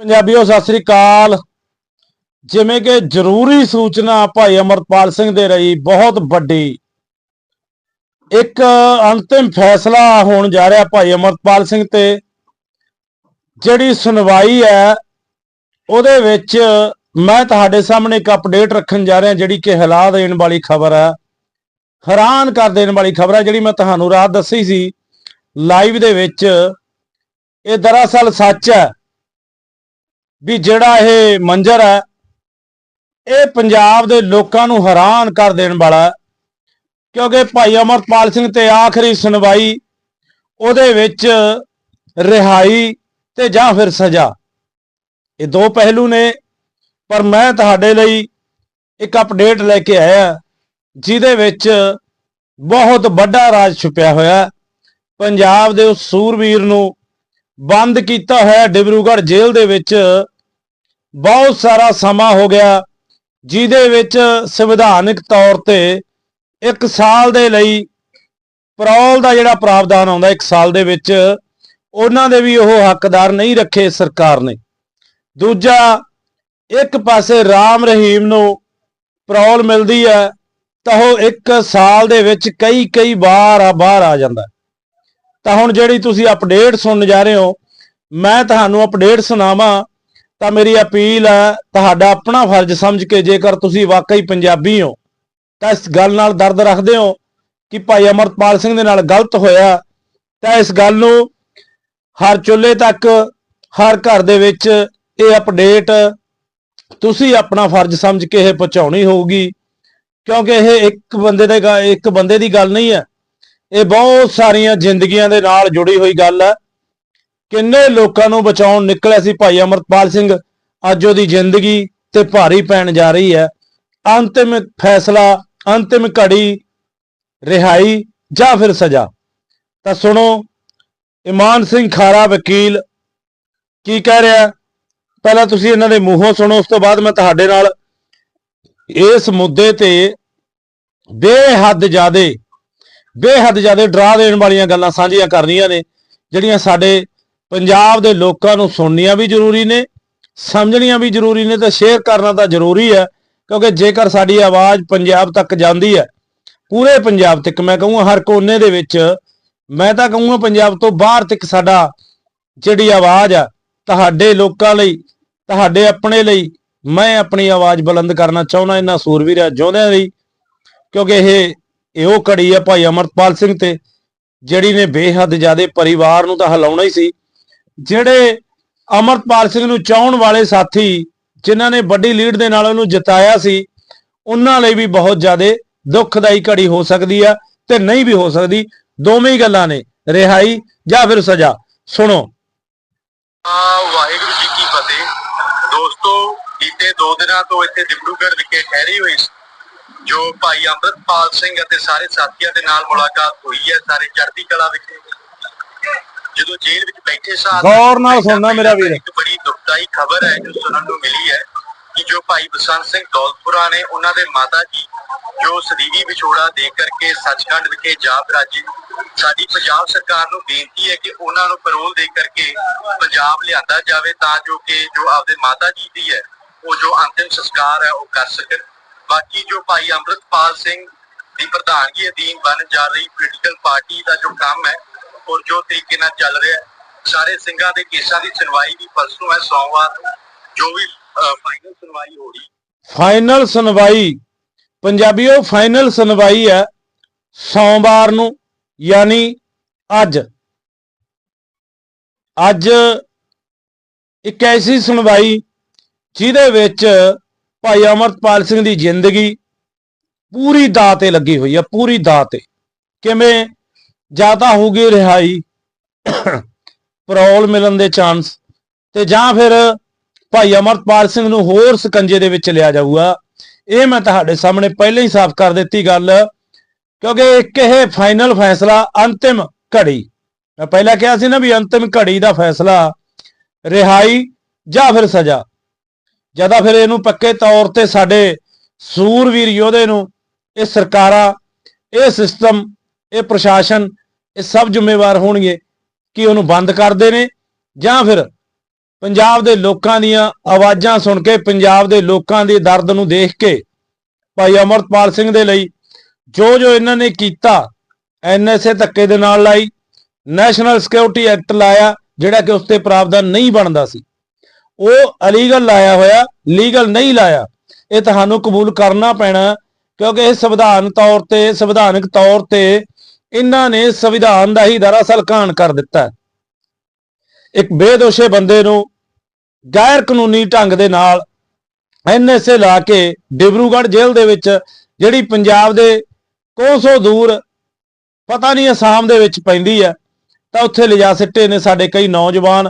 ਪੰਜਾਬੀਓ, ਸਤਿ ਸ੍ਰੀ ਅਕਾਲ। ਜਿਵੇਂ ਕਿ ਜ਼ਰੂਰੀ ਸੂਚਨਾ ਭਾਈ ਅਮਰਪਾਲ ਸਿੰਘ ਦੇ ਰਹੀ ਬਹੁਤ ਵੱਡੀ। ਇੱਕ ਅੰਤਿਮ ਫੈਸਲਾ ਹੋਣ ਜਾ ਰਿਹਾ ਭਾਈ ਅਮਰਪਾਲ ਸਿੰਘ ਤੇ। ਜਿਹੜੀ ਸੁਣਵਾਈ ਹੈ, ਉਹਦੇ ਵਿੱਚ ਮੈਂ ਤੁਹਾਡੇ ਸਾਹਮਣੇ ਇੱਕ ਅਪਡੇਟ ਰੱਖਣ ਜਾ ਰਿਹਾ, ਜਿਹੜੀ ਕਿ ਹਿਲਾ ਦੇਣ ਵਾਲੀ ਖਬਰ ਹੈ। ਹੈਰਾਨ ਕਰ ਦੇਣ ਵਾਲੀ ਖਬਰ ਹੈ, ਜਿਹੜੀ ਮੈਂ ਤੁਹਾਨੂੰ ਰਾਤ ਦੱਸੀ ਸੀ। ਲਾਈਵ ਦੇ ਵਿੱਚ। ਇਹ ਦਰਅਸਲ ਸੱਚ ਹੈ। ਵੀ ਜਿਹੜਾ ਇਹ ਮੰਜ਼ਰ ਹੈ, ਇਹ ਪੰਜਾਬ ਦੇ ਲੋਕਾਂ ਨੂੰ ਹੈਰਾਨ ਕਰ ਦੇਣ ਵਾਲਾ ਕਿਉਂਕਿ ਭਾਈ ਅਮਰਪਾਲ ਸਿੰਘ ਤੇ ਆਖਰੀ ਸੁਣਵਾਈ ਉਹਦੇ ਵਿੱਚ ਰਿਹਾਈ ਤੇ ਜਾਂ ਫਿਰ ਸਜ਼ਾ। ਇਹ ਦੋ ਪਹਿਲੂ ਨੇ, ਪਰ ਮੈਂ ਤੁਹਾਡੇ ਲਈ ਇੱਕ ਅਪਡੇਟ ਲੈ ਕੇ ਆਇਆ, ਜਿਹਦੇ ਵਿੱਚ ਬਹੁਤ ਵੱਡਾ ਰਾਜ ਛੁਪਿਆ ਹੋਇਆ ਪੰਜਾਬ ਦੇ ਉਸ ਸੂਰਵੀਰ ਨੂੰ ਬੰਦ ਕੀਤਾ ਹੋਇਆ ਡਿਬਰੂਗੜ੍ਹ ਜੇਲ੍ਹ ਦੇ ਵਿੱਚ ਬਹੁਤ ਸਾਰਾ ਸਮਾਂ ਹੋ ਗਿਆ, ਜਿਹਦੇ ਵਿੱਚ ਸੰਵਿਧਾਨਕ ਤੌਰ ਤੇ ਇੱਕ ਸਾਲ ਦੇ ਲਈ ਪਰੌਲ ਦਾ ਜਿਹੜਾ ਪ੍ਰਾਵਧਾਨ ਆਉਂਦਾ, ਇੱਕ ਸਾਲ ਦੇ ਵਿੱਚ, ਉਹਨਾਂ ਦੇ ਵੀ ਉਹ ਹੱਕਦਾਰ ਨਹੀਂ ਰੱਖੇ ਸਰਕਾਰ ਨੇ। ਦੂਜਾ, ਇੱਕ ਪਾਸੇ ਰਾਮ ਰਹੀਮ ਨੂੰ ਪਰੌਲ ਮਿਲਦੀ ਹੈ, ਤਾਂ ਉਹ ਇੱਕ ਸਾਲ ਦੇ ਵਿੱਚ ਕਈ ਕਈ ਵਾਰ ਆ ਬਾਹਰ ਆ ਜਾਂਦਾ। ਤਾਂ ਹੁਣ ਜਿਹੜੀ ਤੁਸੀਂ ਅਪਡੇਟ ਸੁਣਨ ਜਾ ਰਹੇ ਹੋ, ਮੈਂ ਤੁਹਾਨੂੰ ਅਪਡੇਟ ਸੁਣਾਵਾਂ, ਤਾਂ ਮੇਰੀ ਅਪੀਲ ਹੈ ਤੁਹਾਡਾ ਆਪਣਾ ਫਰਜ਼ ਸਮਝ ਕੇ ਜੇਕਰ ਤੁਸੀਂ ਵਾਕਈ ਪੰਜਾਬੀ ਹੋ, ਤਾਂ ਇਸ ਗੱਲ ਨਾਲ ਦਰਦ ਰੱਖਦੇ ਹੋ ਕਿ ਭਾਈ ਅਮਰਪਾਲ ਸਿੰਘ ਦੇ ਨਾਲ ਗਲਤ ਹੋਇਆ, ਤਾਂ ਇਸ ਗੱਲ ਨੂੰ ਹਰ ਚੁੱਲ੍ਹੇ ਤੱਕ, ਹਰ ਘਰ ਦੇ ਵਿੱਚ ਇਹ ਅਪਡੇਟ ਤੁਸੀਂ ਆਪਣਾ ਫਰਜ਼ ਸਮਝ ਕੇ ਇਹ ਪਹੁੰਚਾਉਣੀ ਹੋਊਗੀ, ਕਿਉਂਕਿ ਇਹ ਇੱਕ ਬੰਦੇ ਦੇ ਇੱਕ ਬੰਦੇ ਦੀ ਗੱਲ ਨਹੀਂ ਹੈ। ਇਹ ਬਹੁਤ ਸਾਰੀਆਂ ਜ਼ਿੰਦਗੀਆਂ ਦੇ ਨਾਲ ਜੁੜੀ ਹੋਈ ਗੱਲ ਹੈ। ਕਿੰਨੇ ਲੋਕਾਂ ਨੂੰ ਬਚਾਉਣ ਨਿਕਲਿਆ ਸੀ ਭਾਈ ਅਮਰਪਾਲ ਸਿੰਘ। ਅੱਜ ਉਹਦੀ ਜ਼ਿੰਦਗੀ ਤੇ ਭਾਰੀ ਪੈਣ ਜਾ ਰਹੀ ਹੈ। ਅੰਤਿਮ ਫੈਸਲਾ, ਅੰਤਿਮ ਘੜੀ, ਰਿਹਾਈ ਜਾਂ ਫਿਰ ਸਜ਼ਾ। ਤਾਂ ਸੁਣੋ, ਇਮਾਨ ਸਿੰਘ ਖਾਰਾ ਵਕੀਲ ਕੀ ਕਹਿ ਰਿਹਾ? ਪਹਿਲਾਂ ਤੁਸੀਂ ਇਹਨਾਂ ਦੇ ਮੂੰਹੋਂ ਸੁਣੋ, ਉਸ ਤੋਂ ਬਾਅਦ ਮੈਂ ਤੁਹਾਡੇ ਨਾਲ ਇਸ ਮੁੱਦੇ ਤੇ ਬੇਹੱਦ ਜ਼ਿਆਦੇ ਬੇਹੱਦ ਜ਼ਿਆਦਾ ਡਰਾ ਦੇਣ ਵਾਲੀਆਂ ਗੱਲਾਂ ਸਾਂਝੀਆਂ ਕਰਨੀਆਂ ਨੇ, ਜਿਹੜੀਆਂ ਸਾਡੇ ਪੰਜਾਬ ਦੇ ਲੋਕਾਂ ਨੂੰ ਸੁਣਨੀਆਂ ਵੀ ਜ਼ਰੂਰੀ ਨੇ, ਸਮਝਣੀਆਂ ਵੀ ਜ਼ਰੂਰੀ ਨੇ ਤੇ ਸ਼ੇਅਰ ਕਰਨਾ ਤਾਂ ਜ਼ਰੂਰੀ ਹੈ, ਕਿਉਂਕਿ ਜੇਕਰ ਸਾਡੀ ਆਵਾਜ਼ ਪੰਜਾਬ ਤੱਕ ਜਾਂਦੀ ਹੈ, ਪੂਰੇ ਪੰਜਾਬ ਤੱਕ, ਮੈਂ ਕਹੂੰਗਾ ਹਰ ਕੋਨੇ ਦੇ ਵਿੱਚ, ਮੈਂ ਤਾਂ ਕਹੂੰਗਾ ਪੰਜਾਬ ਤੋਂ ਬਾਹਰ ਤੱਕ ਸਾਡਾ ਜਿਹੜੀ ਆਵਾਜ਼ ਆ, ਤੁਹਾਡੇ ਲੋਕਾਂ ਲਈ, ਤੁਹਾਡੇ ਆਪਣੇ ਲਈ, ਮੈਂ ਆਪਣੀ ਆਵਾਜ਼ ਬੁਲੰਦ ਕਰਨਾ ਚਾਹੁੰਦਾ ਇਹਨਾਂ ਸੂਰਵੀਰਾਂ ਯੋਧਿਆਂ ਲਈ, ਕਿਉਂਕਿ ਇਹ ਇਹ ਘੜੀ ਹੈ ਭਾਈ ਅਮਰਪਾਲ ਸਿੰਘ ਤੇ, ਜਿਹੜੀ ਨੇ ਬੇਹੱਦ ਜ਼ਿਆਦੇ ਪਰਿਵਾਰ ਨੂੰ ਤਾਂ ਹਲਾਉਣਾ ਹੀ ਸੀ। ਜਿਹੜੇ ਅਮਰਪਾਲ ਸਿੰਘ ਨੂੰ ਚਾਹਣ ਵਾਲੇ ਸਾਥੀ, ਜਿਨ੍ਹਾਂ ਨੇ ਵੱਡੀ ਲੀਡ ਦੇ ਨਾਲ ਉਹਨੂੰ ਜਿਤਾਇਆ ਸੀ, ਉਹਨਾਂ ਲਈ ਵੀ ਬਹੁਤ ਜ਼ਿਆਦੇ ਦੁੱਖਦਾਈ ਘੜੀ ਹੋ ਸਕਦੀ ਆ ਤੇ ਨਹੀਂ ਵੀ ਹੋ ਸਕਦੀ। ਦੋਵੇਂ ਹੀ ਗੱਲਾਂ ਨੇ, ਰਿਹਾਈ ਜਾਂ ਫਿਰ ਸਜ਼ਾ। ਸੁਣੋ। ਵਾਹਿਗੁਰੂ ਜੀ ਕੀ ਫਤਿਹ। ਦੋਸਤੋ, ਬੀਤੇ 2 ਦਿਨਾਂ ਤੋਂ ਇੱਥੇ ਡਿਬਰੂਗੜ੍ਹ ਵਿਖੇ ਠਹਿਰੀ ਹੋਈ ਸੀ। ਜੋ ਭਾਈ ਅੰਮ੍ਰਿਤਪਾਲ ਸਿੰਘ ਅਤੇ ਸਾਰੇ ਸਾਥੀਆਂ ਦੇ ਨਾਲ ਮੁਲਾਕਾਤ ਹੋਈ ਹੈ ਸਾਰੇ ਚੜ੍ਹਦੀ ਕਲਾ ਵਿਖੇ ਜਦੋਂ ਜੇਲ੍ਹ ਵਿੱਚ ਬੈਠੇ ਸਾਂ ਗੌਰ ਨਾਲ ਸੁਣਨਾ ਮੇਰਾ ਵੀਰ। ਇੱਕ ਬੜੀ ਦੁਖਦਾਈ ਖਬਰ ਹੈ ਜੋ ਸੁਣਨ ਨੂੰ ਮਿਲੀ ਹੈ ਕਿ ਜੋ ਭਾਈ ਬਸੰਤ ਸਿੰਘ ਦੌਲਤਪੁਰਾ ਨੇ ਉਹਨਾਂ ਦੇ ਮਾਤਾ ਜੀ ਜੋ ਸਦੀਵੀ ਵਿਛੋੜਾ ਦੇ ਕਰਕੇ ਸੱਚਖੰਡ ਵਿਖੇ ਜਾ ਬਰਾਜੇ ਸਾਡੀ ਪੰਜਾਬ ਸਰਕਾਰ ਨੂੰ ਬੇਨਤੀ ਹੈ ਕਿ ਉਹਨਾਂ ਨੂੰ ਪੈਰੋਲ ਦੇ ਕਰਕੇ ਪੰਜਾਬ ਲਿਆਂਦਾ ਜਾਵੇ ਤਾਂ ਜੋ ਕਿ ਜੋ ਆਪਦੇ ਮਾਤਾ ਜੀ ਦੀ ਹੈ ਉਹ ਜੋ ਅੰਤਿਮ ਸੰਸਕਾਰ ਹੈ ਉਹ ਕਰ ਸਕਣ ਬਾਕੀ ਜੋ ਭਾਈ ਅੰਮ੍ਰਿਤਪਾਲ ਸਿੰਘ ਦੀ ਪ੍ਰਧਾਨਗੀ ਅਧੀਨ ਬਣ ਜਾ ਰਹੀ ਪੋਲੀਟੀਕਲ ਪਾਰਟੀ ਦਾ ਜੋ ਕੰਮ ਹੈ ਔਰ ਜੋ ਤਰੀਕੇ ਨਾਲ ਚੱਲ ਰਿਹਾ ਸਾਰੇ ਸਿੰਘਾਂ ਦੇ ਕੇਸਾਂ ਦੀ ਸੁਣਵਾਈ ਵੀ ਪਰਸੋਂ ਹੈ, ਸੋਮਵਾਰ ਜੋ ਵੀ ਫਾਈਨਲ ਸੁਣਵਾਈ ਹੋਣੀ ਫਾਈਨਲ ਸੁਣਵਾਈ, ਪੰਜਾਬੀਓ ਫਾਈਨਲ ਸੁਣਵਾਈ ਹੈ ਸੋਮਵਾਰ ਨੂੰ, ਯਾਨੀ ਅੱਜ। ਅੱਜ ਇੱਕ ਐਸੀ ਸੁਣਵਾਈ ਜਿਹਦੇ ਵਿੱਚ ਭਾਈ ਅਮਰਪਾਲ ਸਿੰਘ ਦੀ ਜ਼ਿੰਦਗੀ ਪੂਰੀ ਦਾਅ ਤੇ ਲੱਗੀ ਹੋਈ ਹੈ ਪੂਰੀ ਦਾਅ ਤੇ। ਕਿਵੇਂ? ਜ਼ਿਆਦਾ ਹੋਊਗੀ ਰਿਹਾਈ ਪਰੋਲ ਮਿਲਣ ਦੇ ਚਾਂਸ ਤੇ ਜਾਂ ਫਿਰ ਭਾਈ ਅਮਰਪਾਲ ਸਿੰਘ ਨੂੰ ਹੋਰ ਸਕੰਜੇ ਦੇ ਵਿੱਚ ਲਿਆ ਜਾਊਗਾ। ਇਹ ਮੈਂ ਤੁਹਾਡੇ ਸਾਹਮਣੇ ਪਹਿਲਾਂ ਹੀ ਸਾਫ਼ ਕਰ ਦਿੱਤੀ ਗੱਲ, ਕਿਉਂਕਿ ਇੱਕ ਇਹ ਫਾਈਨਲ ਫੈਸਲਾ ਅੰਤਿਮ ਘੜੀ। ਮੈਂ ਪਹਿਲਾਂ ਕਿਹਾ ਸੀ ਨਾ ਵੀ ਅੰਤਿਮ ਘੜੀ ਦਾ ਫੈਸਲਾ ਰਿਹਾਈ ਜਾਂ ਫਿਰ ਸਜ਼ਾ। ਜਦਾ ਫਿਰ ਇਹਨੂੰ ਪੱਕੇ ਤੌਰ ਤੇ ਸਾਡੇ ਸੂਰਵੀਰ ਯੋਧੇ ਨੂੰ, ਇਹ ਸਰਕਾਰਾਂ, ਇਹ ਸਿਸਟਮ ਇਹ ਪ੍ਰਸ਼ਾਸਨ, ਇਹ ਸਭ ਜ਼ਿੰਮੇਵਾਰ ਹੋਣਗੇ ਕਿ ਉਹਨੂੰ ਬੰਦ ਕਰਦੇ ਨੇ ਜਾਂ ਫਿਰ ਪੰਜਾਬ ਦੇ ਲੋਕਾਂ ਦੀਆਂ ਆਵਾਜ਼ਾਂ ਸੁਣ ਕੇ, ਪੰਜਾਬ ਦੇ ਲੋਕਾਂ ਦੇ ਦਰਦ ਨੂੰ ਦੇਖ ਕੇ ਭਾਈ ਅਮਰਤਪਾਲ ਸਿੰਘ ਦੇ ਲਈ ਜੋ ਜੋ ਇਹਨਾਂ ਨੇ ਕੀਤਾ ਐਨਐਸਏ ਧੱਕੇ ਦੇ ਨਾਲ ਲਾਈ, ਨੈਸ਼ਨਲ ਸਿਕਿਉਰਿਟੀ ਐਕਟ ਲਾਇਆ, ਜਿਹੜਾ ਕਿ ਉਸ ਤੇ ਪ੍ਰਾਵਧਾਨ ਨਹੀਂ ਬਣਦਾ ਸੀ। ਉਹ ਅਲੀਗਲ ਲਾਇਆ ਹੋਇਆ ਲੀਗਲ ਨਹੀਂ ਲਾਇਆ। ਇਹ ਤੁਹਾਨੂੰ ਕਬੂਲ ਕਰਨਾ ਪੈਣਾ, ਕਿਉਂਕਿ ਇਹ ਸੰਵਿਧਾਨ ਤੌਰ ਤੇ, ਸੰਵਿਧਾਨਕ ਤੌਰ ਤੇ ਇਹਨਾਂ ਨੇ ਸੰਵਿਧਾਨ ਦਾ ਹੀ ਦਰਅਸਲ ਕਾਣ ਕਰ ਦਿੱਤਾ ਇੱਕ ਬੇਦੋਸ਼ੇ ਬੰਦੇ ਨੂੰ ਗੈਰ ਕਾਨੂੰਨੀ ਢੰਗ ਦੇ ਨਾਲ ਐਨਐਸਏ ਲਾ ਕੇ ਡਿਬਰੂਗੜ੍ਹ ਜੇਲ੍ਹ ਦੇ ਵਿੱਚ, ਜਿਹੜੀ ਪੰਜਾਬ ਦੇ ਕੋਸੋਂ ਦੂਰ, ਪਤਾ ਨਹੀਂ ਅਸਾਮ ਦੇ ਵਿੱਚ ਪੈਂਦੀ ਹੈ, ਤਾਂ ਉੱਥੇ ਲਿਜਾ ਸਿੱਟੇ ਨੇ ਸਾਡੇ ਕਈ ਨੌਜਵਾਨ।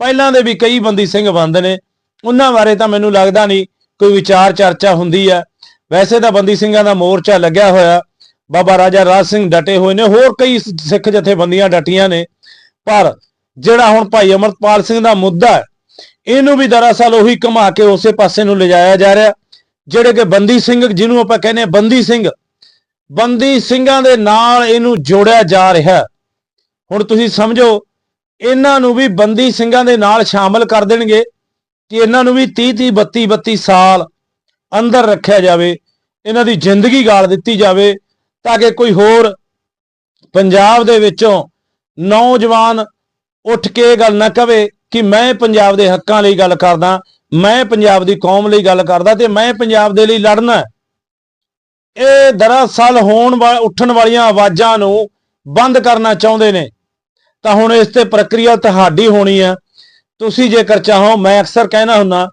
ਪਹਿਲਾਂ ਦੇ ਵੀ ਕਈ ਬੰਦੀ ਸਿੰਘ ਬੰਦ ਨੇ, ਉਹਨਾਂ ਬਾਰੇ ਤਾਂ ਮੈਨੂੰ ਲੱਗਦਾ ਨਹੀਂ ਕੋਈ ਵਿਚਾਰ ਚਰਚਾ ਹੁੰਦੀ ਹੈ ਵੈਸੇ ਤਾਂ ਬੰਦੀ ਸਿੰਘਾਂ ਦਾ ਮੋਰਚਾ ਲੱਗਿਆ ਹੋਇਆ। ਬਾਬਾ ਰਾਜਾ ਰਾਜ ਸਿੰਘ ਡਟੇ ਹੋਏ ਨੇ, ਹੋਰ ਕਈ ਸਿੱਖ ਜਥੇਬੰਦੀਆਂ ਡਟੀਆਂ ਨੇ। ਪਰ ਜਿਹੜਾ ਹੁਣ ਭਾਈ ਅਮਰਪਾਲ ਸਿੰਘ ਦਾ ਮੁੱਦਾ ਹੈ, ਇਹਨੂੰ ਵੀ ਦਰਅਸਲ ਉਹੀ ਘੁਮਾ ਕੇ ਉਸੇ ਪਾਸੇ ਨੂੰ ਲਿਜਾਇਆ ਜਾ ਰਿਹਾ। ਜਿਹੜੇ ਕਿ ਬੰਦੀ ਸਿੰਘ, ਜਿਹਨੂੰ ਆਪਾਂ ਕਹਿੰਦੇ ਆ ਬੰਦੀ ਸਿੰਘ, ਬੰਦੀ ਸਿੰਘਾਂ ਦੇ ਨਾਲ ਇਹਨੂੰ ਜੋੜਿਆ ਜਾ ਰਿਹਾ। ਹੁਣ ਤੁਸੀਂ ਸਮਝੋ ਇਹਨਾਂ ਨੂੰ ਵੀ ਬੰਦੀ ਸਿੰਘਾਂ ਦੇ ਨਾਲ ਸ਼ਾਮਲ ਕਰ ਦੇਣਗੇ ਕਿ ਇਹਨਾਂ ਨੂੰ ਵੀ 30 30 32 32 ਸਾਲ ਅੰਦਰ ਰੱਖਿਆ ਜਾਵੇ, ਇਹਨਾਂ ਦੀ ਜ਼ਿੰਦਗੀ ਗਾਲ ਦਿੱਤੀ ਜਾਵੇ ਤਾਂ ਕਿ ਕੋਈ ਹੋਰ ਪੰਜਾਬ ਦੇ ਵਿੱਚੋਂ ਨੌਜਵਾਨ ਉੱਠ ਕੇ ਇਹ ਗੱਲ ਨਾ ਕਵੇ ਕਿ ਮੈਂ ਪੰਜਾਬ ਦੇ ਹੱਕਾਂ ਲਈ ਗੱਲ ਕਰਦਾ, ਮੈਂ ਪੰਜਾਬ ਦੀ ਕੌਮ ਲਈ ਗੱਲ ਕਰਦਾ ਤੇ ਮੈਂ ਪੰਜਾਬ ਦੇ ਲਈ ਲੜਨਾ ਇਹ ਦਰਅਸਲ ਹੋਣ ਵਾ- ਉੱਠਣ ਵਾਲੀਆਂ ਆਵਾਜ਼ਾਂ ਨੂੰ ਬੰਦ ਕਰਨਾ ਚਾਹੁੰਦੇ ਨੇ। ਤਾਂ ਹੁਣ ਇਸ ਤੇ ਪ੍ਰਕਿਰਿਆ ਤੁਹਾਡੀ ਹੋਣੀ ਆ। ਤੁਸੀਂ ਜੇਕਰ ਚਾਹੋ, ਮੈਂ ਅਕਸਰ ਕਹਿਣਾ ਹੁੰਦਾ,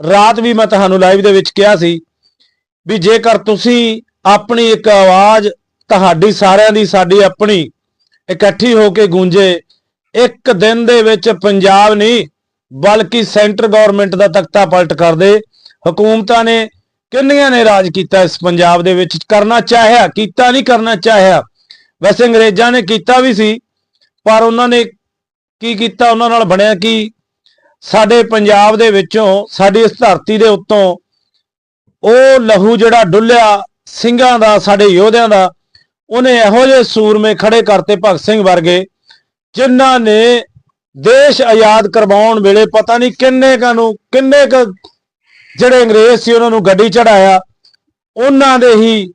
ਰਾਤ ਵੀ ਮੈਂ ਤੁਹਾਨੂੰ ਲਾਈਵ ਦੇ ਵਿੱਚ ਕਿਹਾ ਸੀ ਵੀ ਜੇਕਰ ਤੁਸੀਂ ਆਪਣੀ ਇੱਕ ਆਵਾਜ਼ ਤੁਹਾਡੀ ਸਾਰਿਆਂ ਦੀ, ਸਾਡੀ ਆਪਣੀ ਇਕੱਠੀ ਹੋ ਕੇ ਗੂੰਜੇ, ਇੱਕ ਦਿਨ ਦੇ ਵਿੱਚ ਪੰਜਾਬ ਨਹੀਂ, ਬਲਕਿ ਸੈਂਟਰ ਗਵਰਨਮੈਂਟ ਦਾ ਤਖਤਾ ਪਲਟ ਕਰਦੇ ਹਕੂਮਤਾਂ ਨੇ ਕਿੰਨੀਆਂ ਨੇ ਰਾਜ ਕੀਤਾ ਇਸ ਪੰਜਾਬ ਦੇ ਵਿੱਚ? ਕਰਨਾ ਚਾਹਿਆ, ਕੀਤਾ ਨਹੀਂ ਕਰਨਾ ਚਾਹਿਆ। ਵੈਸੇ ਅੰਗਰੇਜ਼ਾਂ ਨੇ ਕੀਤਾ ਵੀ ਸੀ ਪਰ ਉਹਨਾਂ ਨੇ ਕੀ ਕੀਤਾ? ਉਹਨਾਂ ਨਾਲ ਬਣਿਆ ਕਿ? ਸਾਡੇ ਪੰਜਾਬ ਦੇ ਵਿੱਚੋਂ, ਸਾਡੀ ਇਸ ਧਰਤੀ ਦੇ ਉੱਤੋਂ ਉਹ ਲਹੂ ਜਿਹੜਾ ਡੁੱਲਿਆ, ਸਿੰਘਾਂ ਦਾ, ਸਾਡੇ ਯੋਧਿਆਂ ਦਾ, ਉਹਨੇ ਇਹੋ ਜਿਹੇ ਸੂਰਮੇ ਖੜੇ ਕਰਤੇ ਭਗਤ ਸਿੰਘ ਵਰਗੇ, ਜਿਨ੍ਹਾਂ ਨੇ ਦੇਸ਼ ਆਜ਼ਾਦ ਕਰਵਾਉਣ ਵੇਲੇ ਪਤਾ ਨਹੀਂ ਕਿੰਨੇ ਕੁ ਨੂੰ, ਕਿੰਨੇ ਕ ਜਿਹੜੇ ਅੰਗਰੇਜ਼ ਸੀ ਉਹਨਾਂ ਨੂੰ ਗੱਡੀ ਚੜਾਇਆ ਉਹਨਾਂ ਦੇ ਹੀ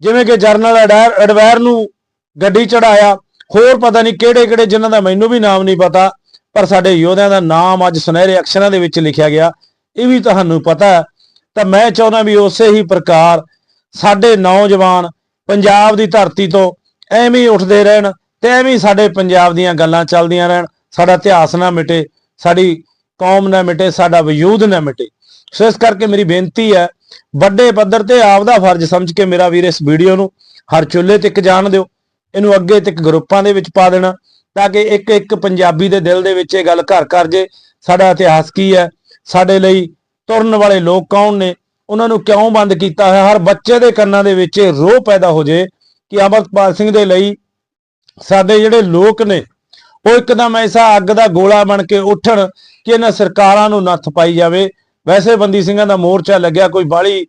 ਜਿਵੇਂ ਕਿ ਜਰਨਲ ਅਡੈਰ ਅਡਵੈਰ ਨੂੰ ਗੱਡੀ ਚੜਾਇਆ ਹੋਰ ਪਤਾ ਨਹੀਂ ਕਿਹੜੇ ਕਿਹੜੇ ਜਿਨ੍ਹਾਂ ਦਾ ਮੈਨੂੰ ਵੀ ਨਾਮ ਨਹੀਂ ਪਤਾ, ਪਰ ਸਾਡੇ ਯੋਧਿਆਂ ਦਾ ਨਾਮ ਅੱਜ ਸੁਨਹਿਰੇ ਅਕਸ਼ਰਾਂ ਦੇ ਵਿੱਚ ਲਿਖਿਆ ਗਿਆ। ਇਹ ਵੀ ਤੁਹਾਨੂੰ ਪਤਾ ਹੈ। ਤਾਂ ਮੈਂ ਚਾਹੁੰਦਾ ਵੀ ਉਸੇ ਹੀ ਪ੍ਰਕਾਰ ਸਾਡੇ ਨੌਜਵਾਨ ਪੰਜਾਬ ਦੀ ਧਰਤੀ ਤੋਂ ਐਵੇਂ ਉੱਠਦੇ ਰਹਿਣ ਤੇ ਐਵੇਂ ਸਾਡੇ ਪੰਜਾਬ ਦੀਆਂ ਗੱਲਾਂ ਚੱਲਦੀਆਂ ਰਹਿਣ। ਸਾਡਾ ਇਤਿਹਾਸ ਨਾ ਮਿਟੇ, ਸਾਡੀ ਕੌਮ ਨਾ ਮਿਟੇ, ਸਾਡਾ ਵਜੂਦ ਨਾ ਮਿਟੇ। ਸੋ ਇਸ ਕਰਕੇ ਮੇਰੀ ਬੇਨਤੀ ਹੈ, ਵੱਡੇ ਪੱਧਰ ਤੇ ਆਪਦਾ ਫਰਜ਼ ਸਮਝ ਕੇ ਮੇਰਾ ਵੀਰ ਇਸ ਵੀਡੀਓ ਨੂੰ ਹਰ ਚੁੱਲ੍ਹੇ ਤੱਕ ਜਾਣ ਦਿਓ। ਇਹਨੂੰ ਅੱਗੇ ਤੱਕ ਗਰੁੱਪਾਂ ਦੇ ਵਿੱਚ ਪਾ ਦੇਣਾ, ਤਾਂ ਕਿ ਇੱਕ ਇੱਕ ਪੰਜਾਬੀ ਦੇ ਦਿਲ ਦੇ ਵਿੱਚ ਇਹ ਗੱਲ ਘਰ ਕਰ ਜੇ, ਸਾਡਾ ਇਤਿਹਾਸ ਕੀ ਹੈ, ਸਾਡੇ ਲਈ ਤੁਰਨ ਵਾਲੇ ਲੋਕ ਕੌਣ ਨੇ, ਉਹਨਾਂ ਨੂੰ ਕਿਉਂ ਬੰਦ ਕੀਤਾ ਹੋਇਆ, ਹਰ ਬੱਚੇ ਦੇ ਕੰਨਾਂ ਦੇ ਵਿੱਚ ਇਹ ਰੋਹ ਪੈਦਾ ਹੋ ਜੇ ਕਿ ਅਮਰਪਾਲ ਸਿੰਘ ਦੇ ਲਈ ਸਾਡੇ ਜਿਹੜੇ ਲੋਕ ਨੇ, ਉਹ ਇੱਕਦਮ ਐਸਾ ਅੱਗ ਦਾ ਗੋਲਾ ਬਣ ਕੇ ਉੱਠਣ ਕਿ ਇਹਨਾਂ ਸਰਕਾਰਾਂ ਨੂੰ ਨੱਥ ਪਾਈ ਜਾਵੇ। ਵੈਸੇ ਬੰਦੀ ਸਿੰਘਾਂ ਦਾ ਮੋਰਚਾ ਲੱਗਿਆ, ਕੋਈ ਬਾਲੀ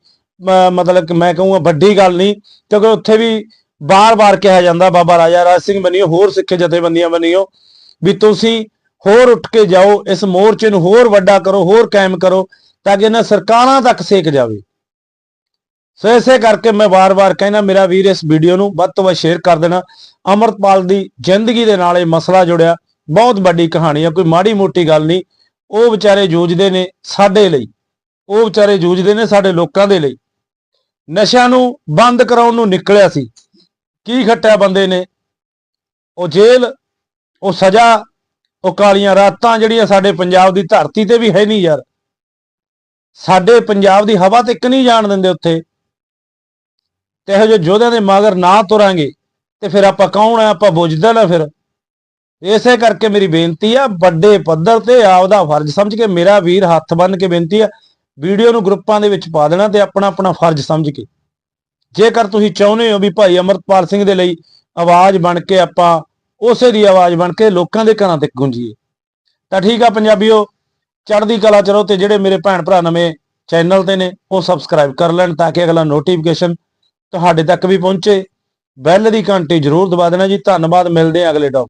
ਮਤਲਬ ਕਿ ਮੈਂ ਕਹੂੰਗਾ ਵੱਡੀ ਗੱਲ ਨਹੀਂ, ਕਿਉਂਕਿ ਉੱਥੇ ਵੀ ਬਾਰ-ਬਾਰ ਕਿਹਾ ਜਾਂਦਾ, ਬਾਬਾ ਰਾਜਾ ਰਾਜ ਸਿੰਘ ਬਣੀਓ, ਹੋਰ ਸਿੱਖ ਜਥੇਬੰਦੀਆਂ ਬਣੀਓ, ਵੀ ਤੁਸੀਂ ਹੋਰ ਉੱਠ ਕੇ ਜਾਓ, ਇਸ ਮੋਰਚੇ ਨੂੰ ਹੋਰ ਵੱਡਾ ਕਰੋ, ਹੋਰ ਕਾਇਮ ਕਰੋ, ਤਾਂ ਕਿ ਇਹਨਾਂ ਸਰਕਾਰਾਂ ਤੱਕ ਸੇਕ ਜਾਵੇ। ਸੋ ਇਸੇ ਕਰਕੇ ਮੈਂ ਵਾਰ-ਵਾਰ ਕਹਿੰਦਾ, ਮੇਰਾ ਵੀਰ ਇਸ ਵੀਡੀਓ ਨੂੰ ਵੱਧ ਤੋਂ ਵੱਧ ਸ਼ੇਅਰ ਕਰ ਦੇਣਾ। ਅਮਰਪਾਲ ਦੀ ਜ਼ਿੰਦਗੀ ਦੇ ਨਾਲ ਇਹ ਮਸਲਾ ਜੁੜਿਆ। ਬਹੁਤ ਵੱਡੀ ਕਹਾਣੀ ਹੈ ਕੋਈ ਮਾੜੀ ਮੋਟੀ ਗੱਲ ਨਹੀਂ। ਉਹ ਵਿਚਾਰੇ ਜੂਝਦੇ ਨੇ ਸਾਡੇ ਲਈ। ਉਹ ਵਿਚਾਰੇ ਜੂਝਦੇ ਨੇ ਸਾਡੇ ਲੋਕਾਂ ਦੇ ਲਈ। ਨਸ਼ਿਆਂ ਨੂੰ ਬੰਦ ਕਰਾਉਣ ਨੂੰ ਨਿਕਲਿਆ ਸੀ। ਕੀ ਖੱਟਿਆ ਬੰਦੇ ਨੇ? ਉਹ ਜੇਲ੍ਹ, ਉਹ ਸਜ਼ਾ, ਉਹ ਕਾਲੀਆਂ ਰਾਤਾਂ ਜਿਹੜੀਆਂ ਸਾਡੇ ਪੰਜਾਬ ਦੀ ਧਰਤੀ ਤੇ ਵੀ ਹੈ ਨਹੀਂ ਯਾਰ। ਸਾਡੇ ਪੰਜਾਬ ਦੀ ਹਵਾ ਤੱਕ ਨਹੀਂ ਜਾਣ ਦਿੰਦੇ ਉੱਥੇ। ਤੇ ਇਹੋ ਜਿਹੇ ਯੋਧਿਆਂ ਦੇ ਮਗਰ ਨਾ ਤੁਰਾਂਗੇ। ਤੇ ਫਿਰ ਆਪਾਂ ਕੌਣ ਆ? ਆਪਾਂ ਬੁੱਝਦਾ ਨਾ ਫਿਰ। ਇਸੇ ਕਰਕੇ ਮੇਰੀ ਬੇਨਤੀ ਆ, ਵੱਡੇ ਪੱਧਰ ਤੇ ਆਪਦਾ ਫਰਜ਼ ਸਮਝ ਕੇ ਮੇਰਾ ਵੀਰ ਹੱਥ ਬੰਨ ਕੇ ਬੇਨਤੀ ਆ, ਵੀਡੀਓ ਨੂੰ ਗਰੁੱਪਾਂ ਦੇ ਵਿੱਚ ਪਾ ਦੇਣਾ ਤੇ ਆਪਣਾ ਆਪਣਾ ਫਰਜ਼ ਸਮਝ ਕੇ। ਜੇਕਰ ਤੁਸੀਂ ਚਾਹੁੰਦੇ ਹੋ ਵੀ ਭਾਈ ਅਮਰਪਾਲ ਸਿੰਘ ਦੇ ਲਈ ਆਵਾਜ਼ ਬਣ ਕੇ ਆਪਾਂ ਉਸੇ ਦੀ ਆਵਾਜ਼ ਬਣ ਕੇ ਲੋਕਾਂ ਦੇ ਘਰਾਂ ਤੱਕ ਗੂੰਜੀਏ। ਤਾਂ ਠੀਕ ਆ ਪੰਜਾਬੀਓ, ਚੜ੍ਹਦੀ ਕਲਾ ਚ ਰਹੋ ਤੇ ਜਿਹੜੇ ਮੇਰੇ ਭੈਣ ਭਰਾ ਨਵੇਂ ਚੈਨਲ ਤੇ ਨੇ, ਉਹ ਸਬਸਕ੍ਰਾਈਬ ਕਰ ਲੈਣ ਤਾਂ ਕਿ ਅਗਲਾ ਨੋਟੀਫਿਕੇਸ਼ਨ ਤੁਹਾਡੇ ਤੱਕ ਵੀ ਪਹੁੰਚੇ। ਬੈਲ ਦੀ ਘੰਟੀ ਜ਼ਰੂਰ ਦਬਾ ਦੇਣਾ ਜੀ। ਧੰਨਵਾਦ, ਮਿਲਦੇ ਹਾਂ ਅਗਲੇ ਟੌਪ